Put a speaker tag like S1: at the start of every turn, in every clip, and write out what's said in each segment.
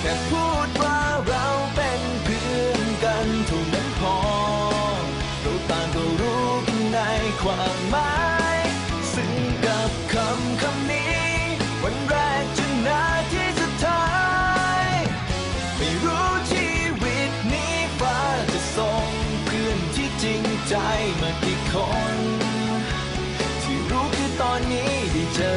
S1: แค่พูดว่าเราเป็นเพื่อนกันเท่านั้นพอเราต่างก็รู้กันในความหมายซึ่งกับคำคำนี้ วันแรกจนนาทีสุดท้าย ไม่รู้ชีวิตนี้ฟ้าจะส่งเพื่อนที่จริงใจมากี่คน ที่รู้คือตอนนี้ได้เจอ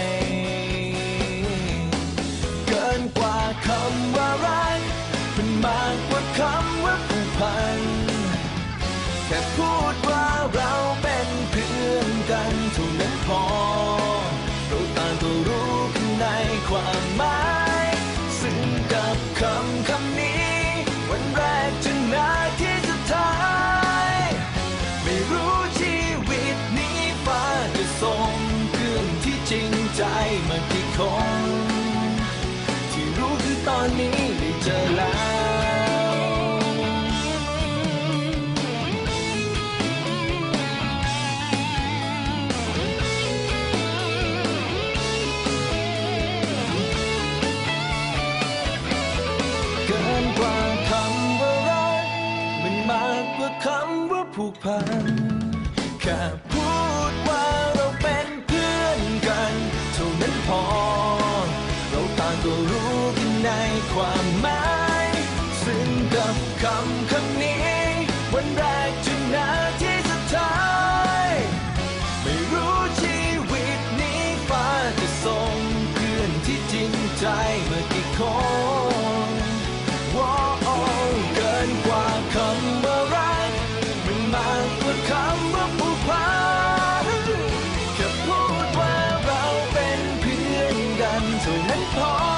S1: ก็รู้กันในความหมายซึ่งกับคำคำนี้ วันแรกจนนาทีสุดท้าย ไม่รู้ชีวิตนี้ฟ้าจะส่งเพื่อนที่จริงใจมากี่คนที่รู้คือตอนนี้ ผูกพัน แค่พูดว่าเราเป็นเพื่อนกันเท่านั้นพอ เราต่างก็รู้กันในความหมาย ซึ่งกับคำคำนี้ วันแรกจนน 跑。